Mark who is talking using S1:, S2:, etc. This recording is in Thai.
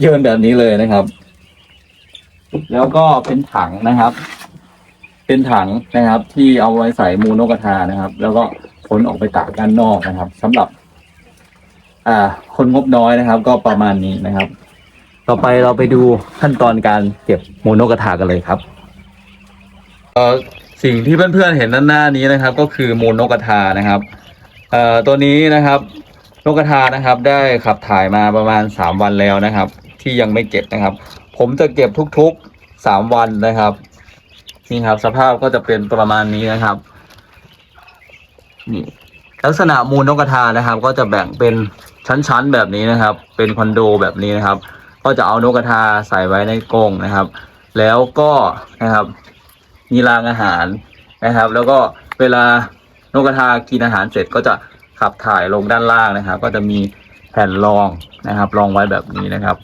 S1: เยินแบบนี้เลยนะครับ แล้วก็เป็นถังนะครับ เป็นถังนะครับ ที่เอาไว้ใส่มูนกกระทานะครับ แล้วก็ขนออกไปตากด้านนอกนะครับสำหรับ อ่า คนงบน้อยนะครับ ก็ประมาณนี้นะครับ ต่อไปเราไปดูขั้นตอนการเก็บมูนกกระทากันเลยครับเอ่อสิ่งที่เพื่อนๆเห็นด้านหน้านี้นะครับ ก็คือมูลนกกระทานะครับเอ่อตัวนี้นะครับนกกระทานะครับ ได้ขับถ่ายมาประมาณสามวันแล้วนะครับ ที่ยังไม่เก็บนะครับ ผมจะเก็บทุกๆสามวันนะครับ นี่ครับ สภาพก็จะเป็นประมาณนี้นะครับนี่ลักษณะมูลนกกระทานะครับ ก็จะแบ่งเป็นชั้นๆแบบนี้นะครับ เป็นคอนโดแบบนี้นะครับ ก็จะเอานกกระทาใส่ไว้ในกรงนะครับ แล้วก็นะครับ มีรางอาหารนะครับ แล้วก็เวลานกกระทากินอาหารเสร็จก็จะขับถ่ายลงด้านล่างนะครับ ก็จะมีแผ่นรองนะครับรองไว้แบบนี้นะครับ